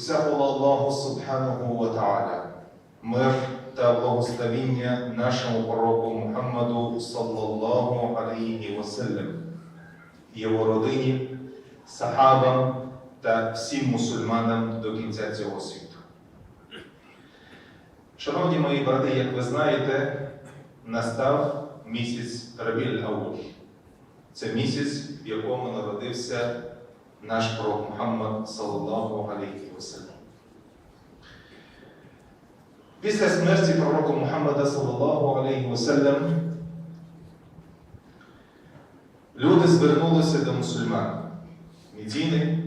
Уся хвала Аллаху Субханаху ва. Мир та благословіння нашому пророку Мухаммаду саллаллаху алейхі васеллям, його родині, сахабам та всім мусульманам до кінця цього світу. Шановні мої брати, як ви знаєте, настав місяць Рабіль Ауль. Це місяць, в якому народився наш пророк Мухаммад саллаллаху алейхі васеллям. Після смерті пророка Мухаммада саллаллаху алейхі васеллям люди звернулися до мусульман. Медіни,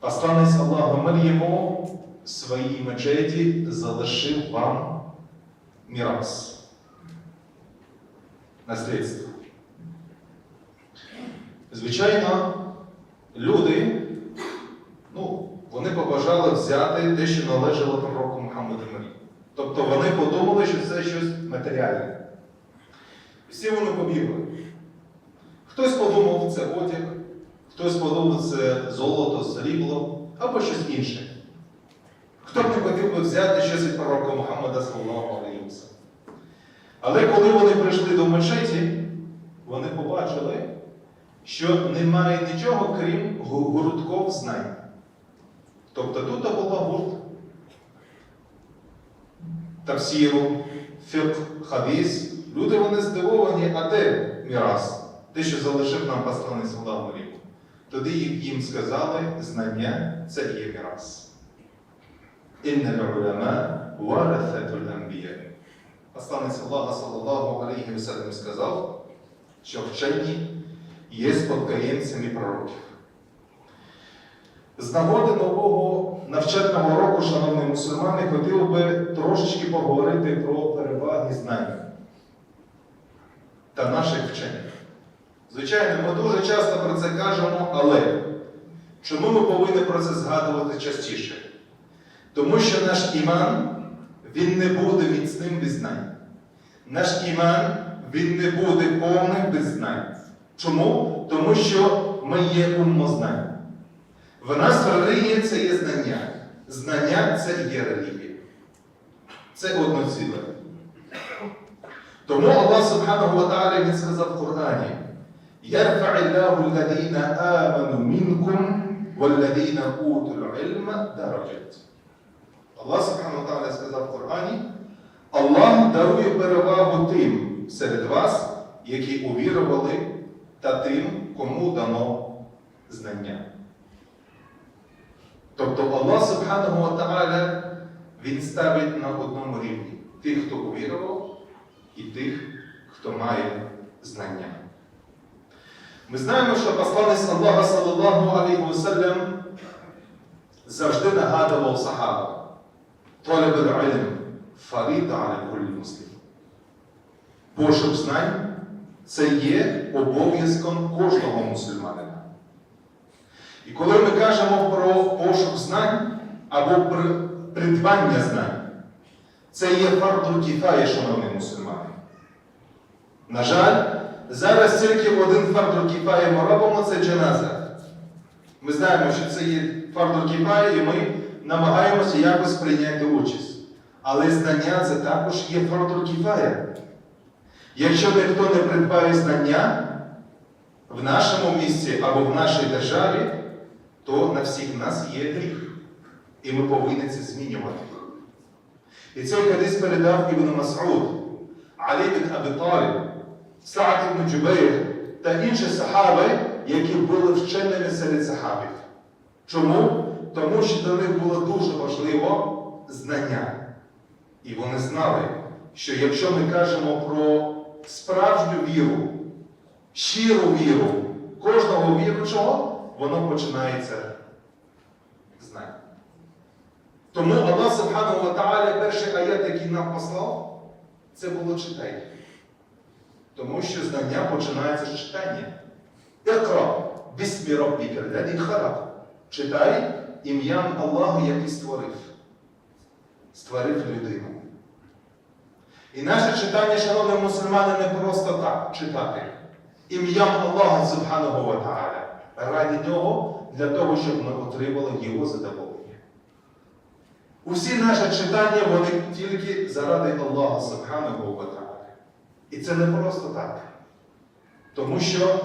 посланець Аллаху мир йому в своїй мечеті залишив вам мірас, наслідство. Звичайно, люди, ну, вони побажали взяти те, що належало пророку Мухаммаду Марі. Тобто вони подумали, що це щось матеріальне. Всі вони побігли. Хтось подумав, це одяг, хтось подумав, це золото, срібло або щось інше. Хто б не хотів би взяти щось від пророка Мухаммада саллаху алейхі. Але коли вони прийшли до мечеті, вони побачили, що немає нічого, крім гуртков знань. Тобто тут була гурт тавсіру, фіqh, хадіс. Люди вони здивовані, а де мірас? Те, що залишив нам посланець Аллаху Ріву. Тоді їм- сказали, знання це є мірас. Інна. Посланець Аллаха саллаллаху алейхі вассалям сказав, що вчені є спадкоємцями пророків. З нагоди нового навчального року, шановні мусульмани, хотів би трошечки поговорити про переваги знань та наших вчених. Звичайно, ми дуже часто про це кажемо, але чому ми повинні про це згадувати частіше? Тому що наш іман він не буде міцним без знань. Наш іман він не буде повним без знань. Чому? Тому що ми є умознання. В нас релігія це є знання. Знання це і є релігія. Це одно ціле. Тому Аллах Субханаху ва Та'аля Він сказав в Кор'ані يرفع الله الذين آمنوا منكم والذين أوتوا العلم درجات. Аллах Субхану Та'аля сказав в Кор'ані, Аллах дарує перевагу тим серед вас, які увірували, та тим, кому дано знання. Тобто Аллах Субхану Тааля, Він ставить на одному рівні тих, хто увірував, і тих, хто має знання. Ми знаємо, що посланець Аллаха саллаллаху алейхи вассалям завжди нагадував сахабу. Толібер ілм фаріда аля муслім. Пошук знань це є обов'язком кожного мусульманина. І коли ми кажемо про пошук знань або придбання знань, це є фарду кіфає, шановні мусульмани. На жаль, зараз тільки один фарду кіфає ми робимо це джаназа. Ми знаємо, що це є фарду кіфає, і ми намагаємося якось прийняти участь. Але знання це також є фарду кіфає. Якщо ніхто не придбає знання в нашому місці або в нашій державі, то на всіх нас є гріх. І ми повинні це змінювати. І цей хадис передав Ібн Мас'уд, Алі бін Аби Таліб, Саад ібн Джубейр та інші сахаби, які були вченими серед сахабів. Чому? Тому що для них було дуже важливо знання. І вони знали, що якщо ми кажемо про справжню віру, щиру віру кожного віруючого, воно починається з знань. Тому Аллах Субхану Ва перший аят, який нам послав, це було читання. Тому що знання починається з читання. Ікра, бісмі ладі халак. Читай ім'ям Аллаху, який створив. Створив людину. І наше читання, шановні мусульмани, не просто так читати. Ім'ям Аллаха Субханого Ва. Раді нього, для того, щоб ми отримали Його задоволення. Усі наші читання, вони тільки заради Аллаха wa Ta'ala. І це не просто так. Тому що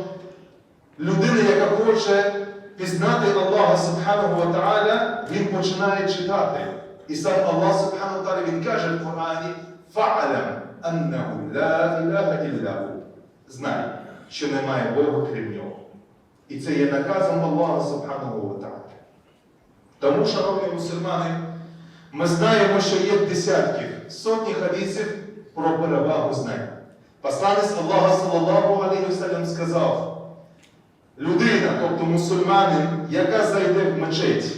людина, яка хоче пізнати Аллаха wa Ta'ala, він починає читати. І сам Аллах Субхану wa він каже в Корані «Фа'алам аннаху ла ілаха ілляху». Знай, що немає Бога крім нього. І це є наказом Аллаха wa Ta'ala. Тому, шановні мусульмани, ми знаємо, що є десятків, сотні хадисів про перевагу знань. Посланець Аллаха салаллаху алейхи сказав, людина, тобто мусульманин, яка зайде в мечеть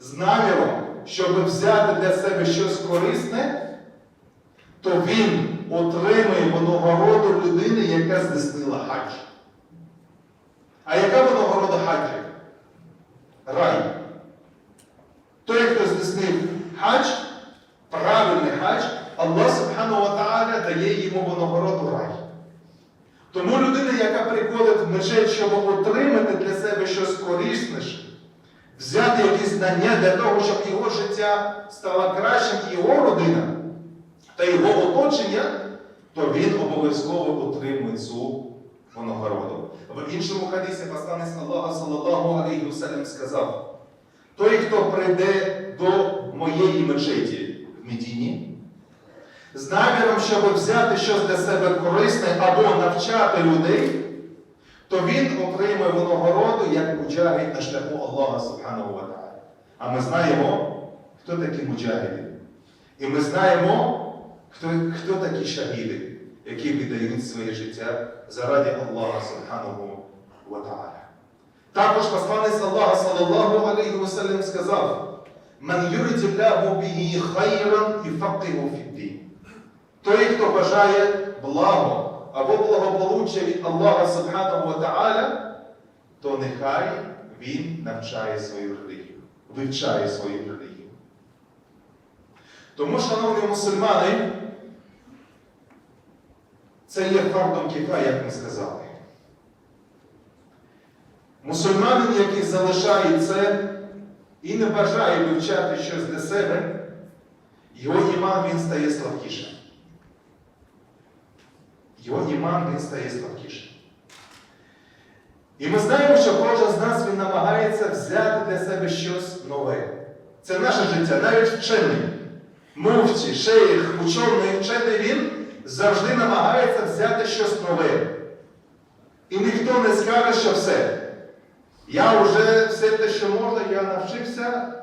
з наміром, щоб взяти для себе щось корисне, то він отримує винагороду людини, яка здійснила хадж. А яка винагорода хаджі? Рай. Той, хто здійснив хадж, правильний хадж, Аллах Субхану Та'аля дає йому винагороду рай. Тому людина, яка приходить в мечеть, щоб отримати для себе щось корисніше, взяти якісь знання для того, щоб його життя стало кращим, його родина та його оточення, то він обов'язково отримує цю винагороду. В іншому хадісі посланець Аллаха салаллаху вассалям сказав, той, хто прийде до моєї мечеті в Медіні, з наміром, щоб взяти щось для себе корисне або навчати людей, то він отримує винагороду як муджагід на шляху Аллаха Субханаhu Ва. А ми знаємо, хто такі муджагіди. І ми знаємо, хто, хто такі шахіди, які віддають своє життя заради Аллаха Субханаhu Ва. Також посланець Аллаха салаллаху алейхи вассалям сказав, «Ман бігі хайран і фактиху фіддін». Той, хто бажає благо або благополуччя від Аллаха Субханаhu Ва то нехай він навчає свою релігію, вивчає свою релігію. Тому, шановні мусульмани, це є фардом кіфа, як ми сказали. Мусульманин, який залишає це і не бажає вивчати щось для себе, його іман він стає слабкішим. Його іман він стає слабкішим. І ми знаємо, що кожен з нас він намагається взяти для себе щось нове. Це наше життя, навіть вчений, мовці, шейх, учений, вчений він завжди намагається взяти щось нове. І ніхто не скаже, що все. Я вже все те, що можна, я навчився,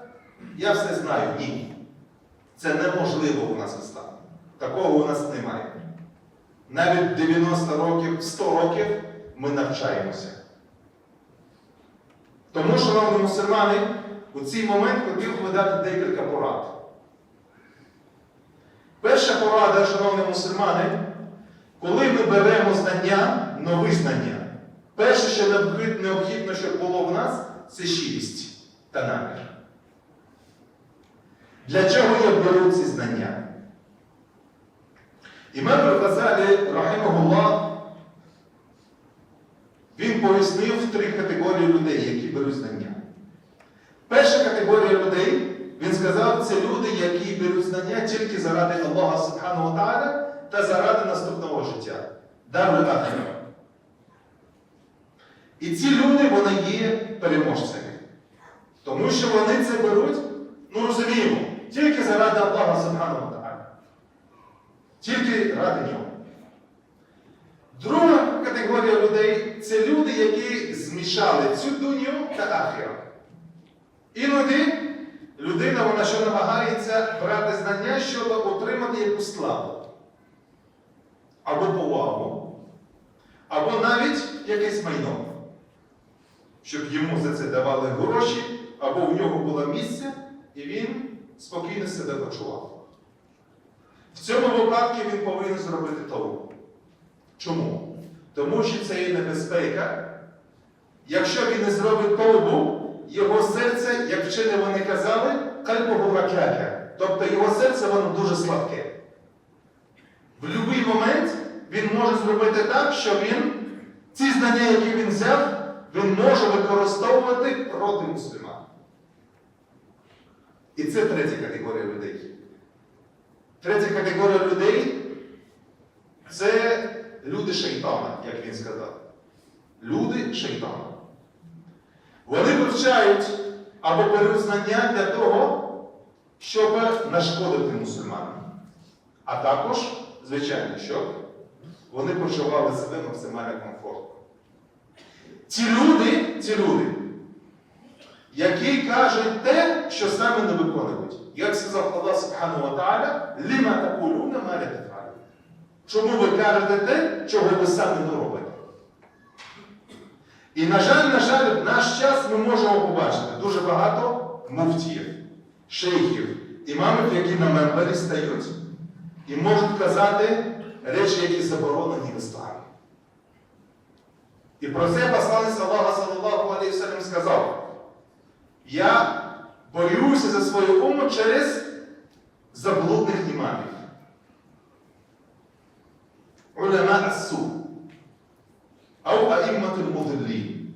я все знаю. Ні. Це неможливо у нас стане. Такого у нас немає. Навіть 90 років, 100 років ми навчаємося. Тому, шановні мусульмани, у цей момент хотів би дати декілька порад. Перша порада, шановні мусульмани, коли ми беремо знання, нові знання, перше, що необхідно, щоб було в нас, це щирість та намір. Для чого я беру ці знання? Імам Al-Ghazali, рахимахуллах, він пояснив три категорії людей, які беруть знання. Перша категорія людей, сказав, це люди, які беруть знання тільки заради Аллаха Субхану Та'аля та заради наступного життя. Дару Ахіра. І ці люди, вони є переможцями. Тому що вони це беруть, ну розуміємо, тільки заради Аллаха Субхану Та'аля. Тільки ради нього. Друга категорія людей це люди, які змішали цю дуню та ахіру. Іноді брати знання, щоб отримати якусь славу. Або повагу, або навіть якесь майно. Щоб йому за це давали гроші, або в нього було місце, і він спокійно себе почував. В цьому випадку він повинен зробити того. Чому? Тому що це є небезпека. Якщо він не зробить товбу, його серце, як вчені вони казали, кальбову ракяка. Тобто його серце воно дуже слабке. В будь-який момент він може зробити так, що він ці знання, які він взяв, він може використовувати проти мусульман. І це третя категорія людей. Третя категорія людей це люди шайтана, як він сказав. Люди шайтана. Вони вивчають або беруть знання для того, щоб нашкодити мусульманам. А також, звичайно, щоб вони почували себе максимально комфортно. Ці люди, ці люди, які кажуть те, що саме не виконують. Як сказав Аллах Субхану Ва Тааля, ліма такулюна ма ля тафалю». Чому ви кажете те, чого ви самі не робите? І, на жаль, на жаль, в наш час ми можемо побачити дуже багато муфтіїв, шейхів, імамів, які на мембері стають і можуть казати речі, які заборонені в ісламі. І про це посланець Аллаха саллаллаху алейхи сказав. Я борюся за свою уму через заблудних імамів. Улема ас-су. Ау аімматуль мудиллін.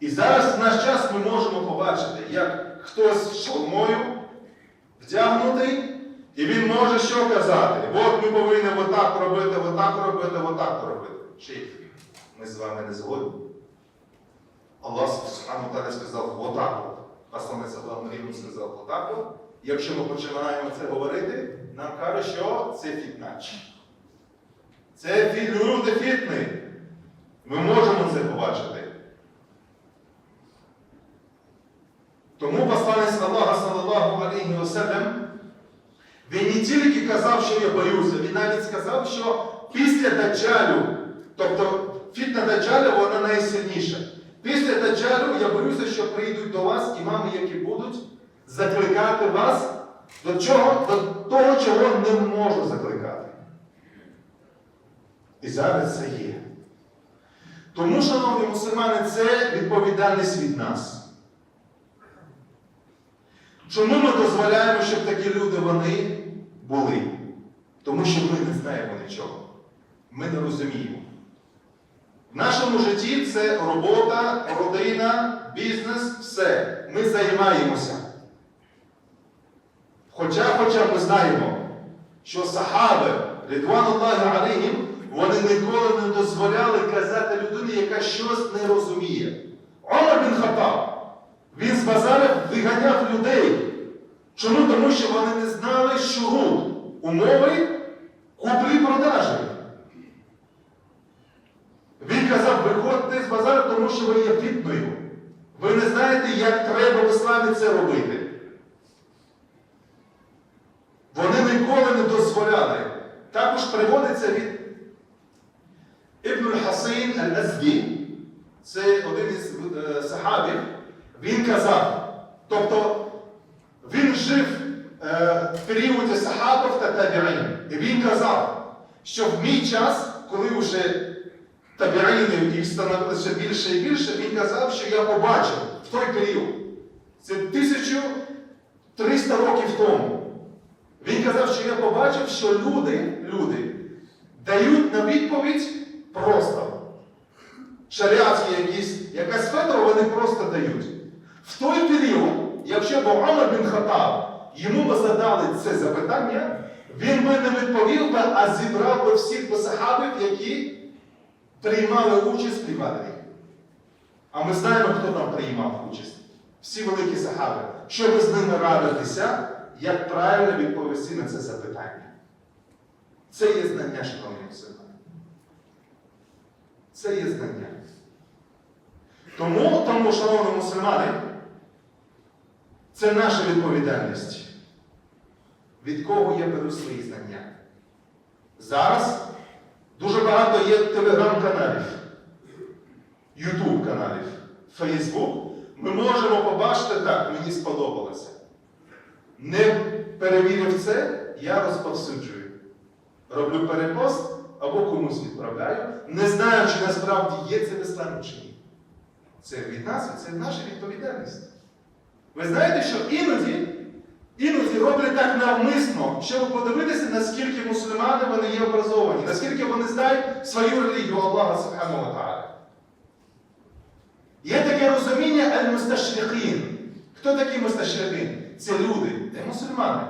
І зараз в наш час ми можемо побачити, як хтось шолмою вдягнутий, і він може що казати? От ми повинні отак робити, отак робити, отак робити. Шейх, ми з вами не згодні. Аллах Субхану сказав отак от. Посланець Аллах Маріну сказав отак от. Якщо ми починаємо це говорити, нам кажуть, що це фітнач. Це люди фітни. Ми можемо це побачити. Тому посланець Аллаха саллаллаху алейхі васелям, він не тільки казав, що я боюся, він навіть сказав, що після Даджалю, тобто фітна Даджаля, вона найсильніша. Після Даджалю я боюся, що прийдуть до вас імами, які будуть закликати вас до, чого, до того, чого не можу закликати. І зараз це є. Тому, шановні мусульмани, це відповідальність від нас. Чому ми дозволяємо, щоб такі люди вони були? Тому що ми не знаємо нічого. Ми не розуміємо. В нашому житті це робота, родина, бізнес, все. Ми займаємося. Хоча, хоча ми знаємо, що сахаби, Рідвануллахи алейхім, вони ніколи не дозволяли казати людині, яка щось не розуміє. Омар бін Хаттаб, він з базарів виганяв людей. Чому? Тому що вони не знали шурут, умови куплі-продажі. Він казав, виходьте з базару, тому що ви є фітною. Ви не знаєте, як треба в ісламі це робити. Вони ніколи не дозволяли. Також приводиться від Ібн Хасин Аль-Азді, це один із е, сахабів, він казав, тобто він жив в періоді сахабів та табірин. І він казав, що в мій час, коли вже табірини їх становилося більше і більше, він казав, що я побачив в той період. Це 1300 років тому. Він казав, що я побачив, що люди, люди дають на відповідь просто. Шаріатські якісь, якась фетра вони просто дають. В той період, якщо б Омар бін Хаттаб йому би задали це запитання, він би не відповів би, а зібрав би всіх би сахабів, які приймали участь при Бадрі. А ми знаємо, хто там приймав участь. Всі великі сахаби. Щоб з ними радитися, як правильно відповісти на це запитання. Це є знання, шановні мусульмани. Це є знання. Тому, тому, шановні мусульмани, це наша відповідальність. Від кого я беру свої знання? Зараз дуже багато є телеграм-каналів, ютуб каналів, Фейсбук. Ми можемо побачити так, мені сподобалося. Не перевірив це, я розповсюджую. Роблю перепост або комусь відправляю, не знаю, чи насправді є це в ісламі чи ні. Це від нас, це наша відповідальність. Ви знаєте, що іноді, іноді роблять так навмисно, щоб подивитися, наскільки мусульмани вони є образовані, наскільки вони знають свою релігію Аллаха Субхану Тааля. Є таке розуміння аль-мусташрикін. Хто такі мусташрикін? Це люди, це мусульмани,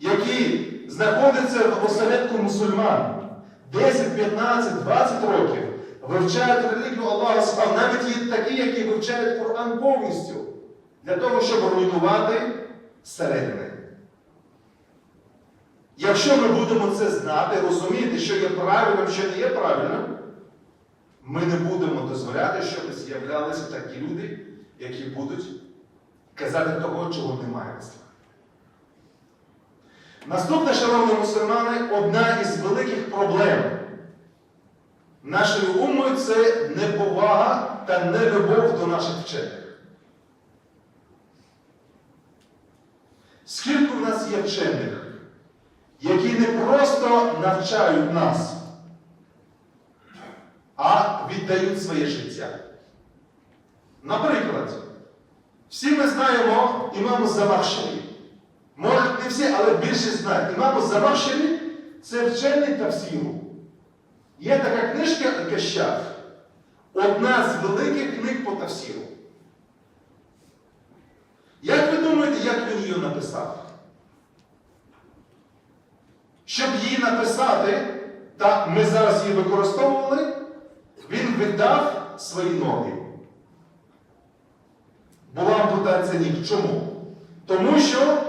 які знаходяться в осередку мусульман 10, 15, 20 років, вивчають релігію Аллаха Субхану. Навіть є такі, які вивчають Коран повністю для того, щоб руйнувати зсередини. Якщо ми будемо це знати, розуміти, що є правильним, що не є правильним, ми не будемо дозволяти, щоб з'являлися такі люди, які будуть казати того, чого немає в. Наступне, шановні мусульмани, одна із великих проблем нашої уми це неповага та нелюбов до наших вчених. Скільки в нас є вчених, які не просто навчають нас, а віддають своє життя. Наприклад, всі ми знаємо імаму Замахшері. Може, не всі, але більшість знають. Імаму Замахшері це вчений тавсіру. Є така книжка Кащаф. Одна з великих книг по тавсіру. Як ви думаєте, як він її написав? Щоб її написати, та ми зараз її використовували, він видав свої ноги. Була ампутація ніг. Чому? Тому що,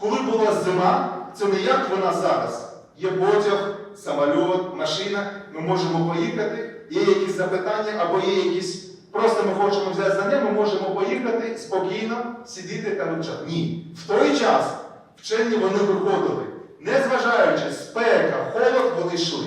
коли була зима, це не як вона зараз. Є потяг, самоліт, машина, ми можемо поїхати, є якісь запитання або є якісь. Просто ми хочемо взяти знання, ми можемо поїхати спокійно, сидіти та вивчати. Ні. В той час вчені вони виходили. Незважаючи спека, холод, вони йшли.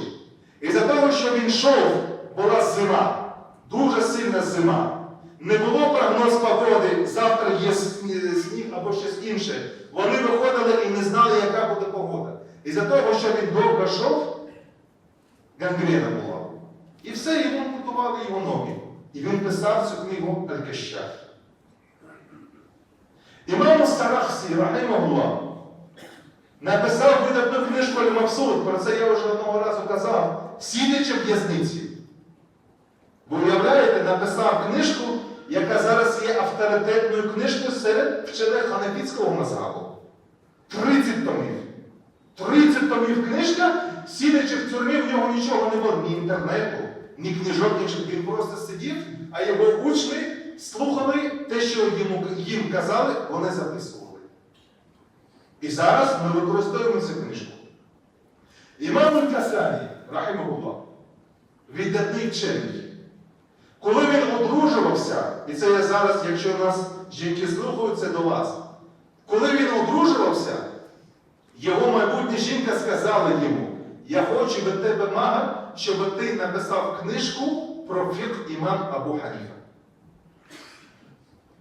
І за того, що він йшов, була зима, дуже сильна зима. Не було прогноз погоди, завтра є сніг або щось інше. Вони виходили і не знали, яка буде погода. І за того, що він довго йшов, гангрена була. І все, йому ампутували його ноги. І він писав цю книгу Аль-Кащаф. Імам Старахсі, Рахимахулlah, написав видатну книжку Аль-Мабсуд, про це я вже одного разу казав, сидячи в в'язниці. Ви уявляєте, написав книжку, яка зараз є авторитетною книжкою серед вчених ханафітського мазгабу. 30 томів. 30 томів книжка, сидячи в тюрмі, в нього нічого не було, ні інтернету, ні книжок, нічого. Він просто сидів, а його учні слухали те, що їм казали, вони записували. І зараз ми використовуємо цю книжку. Імам Аль-Касані, Рахимахулlah, віддатний вчений. Коли він одружувався, і це я зараз, якщо нас жінки слухають, це до вас. Коли він одружувався, його майбутня жінка сказала йому, я хочу від тебе мага, щоб ти написав книжку про фікх імам Абу Ханіфа.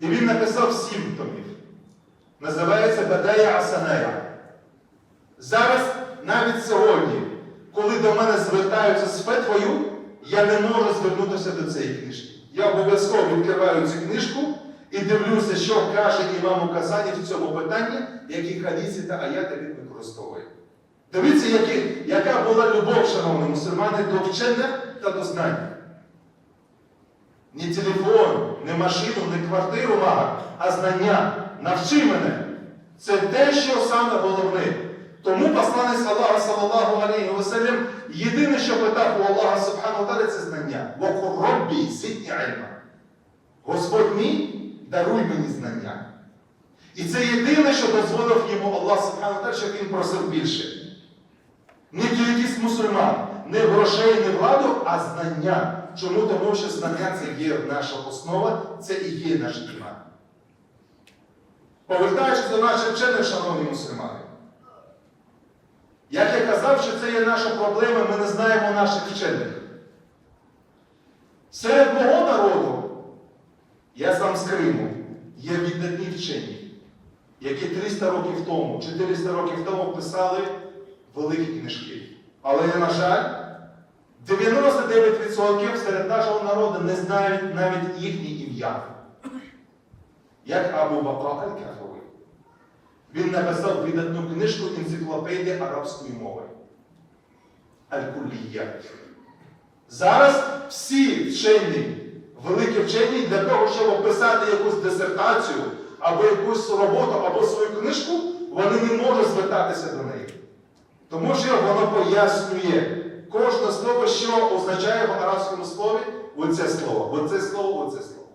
І він написав сім томів. Називається Бадая Асанея. Зараз, навіть сьогодні, коли до мене звертаються з фетвою, я не можу звернутися до цієї книжки. Я обов'язково відкриваю цю книжку і дивлюся, що каже імам Казані в цьому питанні, які хадіси та аяти він використовує. Дивіться, які, яка була любов, шановні мусульмани, до вчених та до знання. Не телефон, не машину, не квартиру мага, а знання. Навчи мене. Це те, що саме головне. Тому посланець Аллаха, саллаллаху алейхи вассалям, єдине, що питав у Аллаха Субхану Таля, це знання. Вокур роббі ситні альма. Господь мій, даруй мені знання. І це єдине, що дозволив йому Аллах Субхану Таля, щоб він просив більше. Не кількість мусульман, не грошей, не владу, а знання. Чому? Тому що знання це є наша основа, це і є наш іман. Повертаючись до наших вчених, шановні мусульмани. Як я казав, що це є наша проблема, ми не знаємо наших вчених. Серед мого народу, я сам з Криму, є віддатні вчені, які 300 років тому, 400 років тому писали великі книжки. Але, на жаль, 99% серед нашого народу не знають навіть їхнє ім'я. Як Абу Бака Аль-Кафави. Він написав видатну книжку енциклопедія арабської мови. Аль-Кулія. Зараз всі вчені великі вчені для того, щоб описати якусь дисертацію, або якусь роботу, або свою книжку, вони не можуть звертатися до неї. Тому що воно пояснює кожне слово, що означає в арабському слові оце слово, оце слово, оце слово.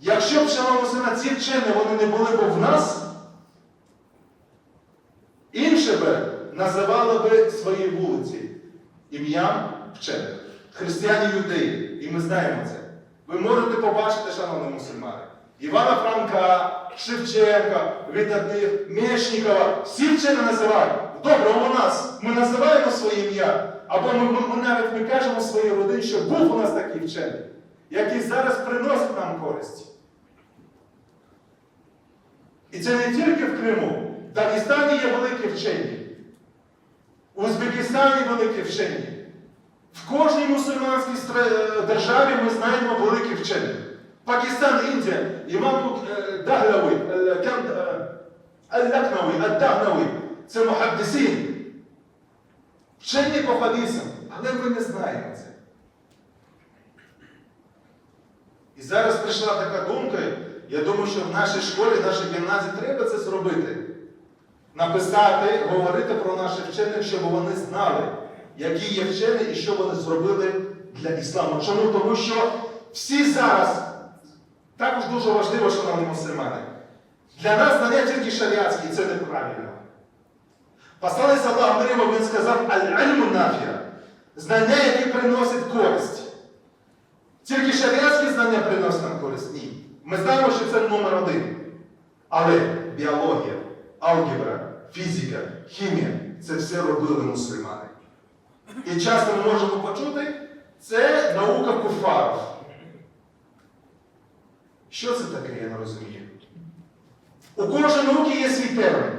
Якщо б, шановні сина, ці вчені вони не були б в нас, інше би називали би свої вулиці ім'ям вчених. Християні юдеї. І ми знаємо це. Ви можете побачити, шановні мусульмани, Івана Франка, Шевченка, видатних Мєшнікова, всі вчені називають. Добре, у нас ми називаємо своє ім'я, або ми, ми, ми навіть ми кажемо своїй родині, що був у нас такий вчений, який зараз приносить нам користь. І це не тільки в Криму. В Дагестані є великі вчені. У Узбекистані великі вчені. В кожній мусульманській стра- державі ми знаємо великих вчених. Дахлави, е, Кан- е, Аль-Лакнави, Аль-Дахнави. Це мухаддисин. Вчені по хадисам. Але ми не знаємо це. І зараз прийшла така думка, я думаю, що в нашій школі, в нашій гімназії треба це зробити. Написати, говорити про наших вчених, щоб вони знали, які є вчені і що вони зробили для ісламу. Чому? Тому що всі зараз, також дуже важливо, шановні мусульмани, для нас знання тільки шаріатські, і це неправильно. Посланець Аллах Миримо, він сказав аль-альму нафія, знання, які приносять користь. Тільки шаріатські знання приносять нам користь? Ні. Ми знаємо, що це номер один. Але біологія, алгебра, фізика, хімія це все робили мусульмани. І часто ми можемо почути, це наука куфарів. Що це таке, я не розумію. У кожної науки є свій термін.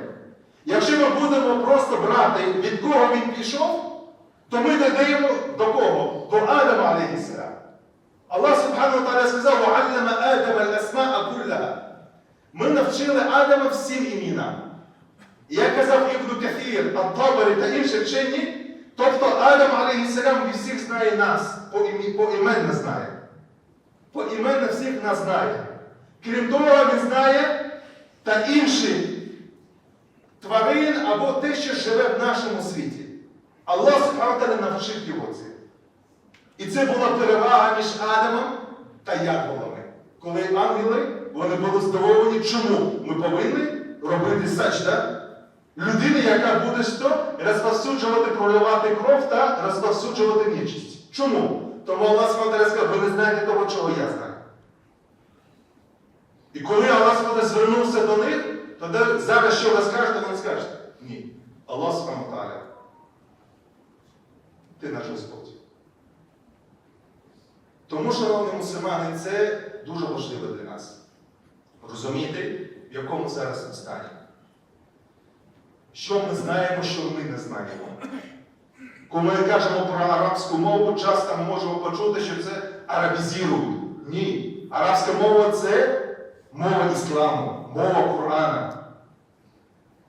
Якщо ми будемо просто брати, від кого він пішов, то ми додаємо до кого? До Адама, алейхіссалам. Аллах Субхану Таля сказав, «Ва'аллама Адама куллаха». Ми навчили Адама всім імінам. І як казав Ібн Кафір, Ат-Табарі та інші вчені, тобто Адам, алейхіссалам, всіх знає нас, поіменно знає. Поіменно всіх нас знає. Крім того, він знає та інші тварин або те, що живе в нашому світі. Аллах Субхану навчив його це. І це була перевага між Адамом та Яковами. Коли ангели вони були здивовані, чому ми повинні робити сачда людини, яка буде що? розповсюджувати, проливати кров та розповсюджувати нечисть. Чому? Тому Аллах сказав, ви не знаєте того, чого я знаю. І коли Аллах Смотря звернувся до них, тоді зараз що ви скажете, він скаже, ні. Аллах Смотря, ти наш Господь. Тому, шановні мусульмани, це дуже важливо для нас. Розуміти, в якому зараз ми стані. Що ми знаємо, що ми не знаємо. Коли ми кажемо про арабську мову, часто ми можемо почути, що це арабізірують. Ні. Арабська мова це мова ісламу, мова Корана.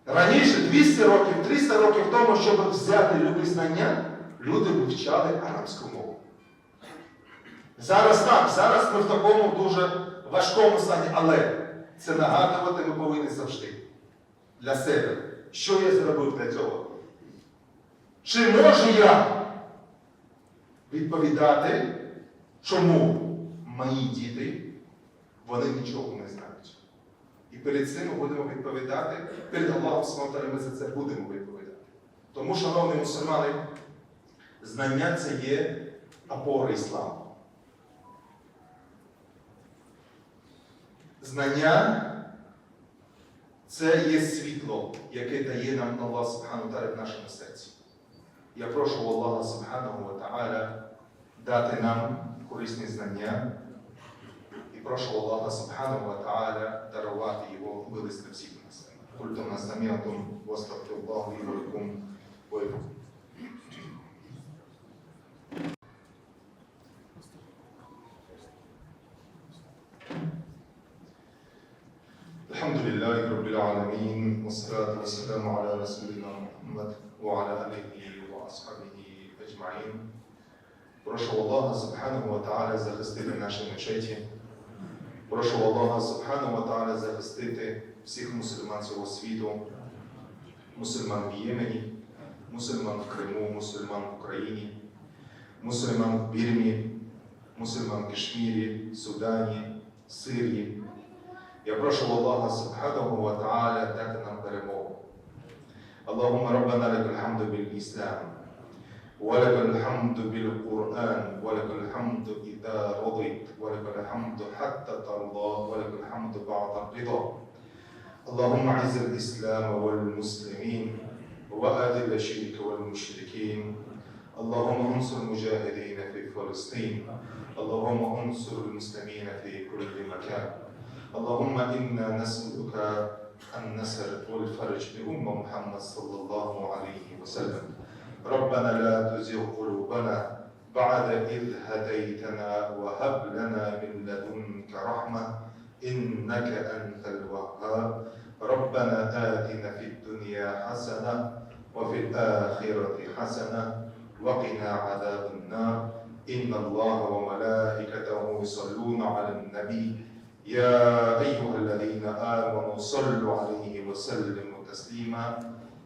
Раніше, 200 років, 300 років тому, щоб взяти любі знання, люди вивчали арабську мову. Зараз так, зараз ми в такому дуже важкому стані, але це нагадувати ми повинні завжди для себе. Що я зробив для цього? Чи можу я відповідати, чому мої діти вони нічого не знають? І перед цим ми будемо відповідати, перед Аллахом Смотря ми за це будемо відповідати. Тому, шановні мусульмани, знання це є опора ісламу. Знання це є світло, яке дає нам Аллах Субхану Таля в нашому серці. Я прошу Аллаха Субхану Та'аля дати нам корисні знання і прошу Аллаха Субхану Ва Та'аля дарувати його милість на всіх нас. Культом нас саміатум, вастагфируллаху лі ва лакум, ва лакум. الحمد لله رب العالمين والصلاة والسلام على رسولنا محمد وعلى آله وأصحابه أجمعين Прошу Аллаха Субхану ва Та'аля захистити наші мечеті. Прошу Аллаха Субхану Тааля захистити всіх мусульман цього світу, мусульман в Ємені, мусульман в Криму, мусульман в Україні, мусульман в Бірмі, мусульман в Кишмірі, Судані, Сирії. Я прошу Аллаха Субхану Тааля дати нам перемогу. Аллахума Раббана лакаль біль Іслам. ولك الحمد بالقرآن ولك الحمد إذا رضيت ولك الحمد حتى ترضى ولك الحمد بعد الرضا. اللهم أعز الإسلام والمسلمين وأذل الشرك والمشركين. اللهم انصر المجاهدين في فلسطين. اللهم انصر المسلمين في كل مكان. اللهم إنا نسألك النصر والفرج بأمة محمد صلى الله عليه وسلم. ربنا لا تزغ قلوبنا بعد إذ هديتنا وهب لنا من لدنك رحمة إنك أنت الوهاب. ربنا آتنا في الدنيا حسنة وفي الآخرة حسنة وقنا عذاب النار. إن الله وملائكته يصلون على النبي. يا أيها الذين آمنوا صلوا عليه وسلموا تسليما.